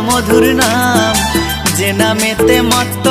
মধুর নাম যে নামেতে মত্ত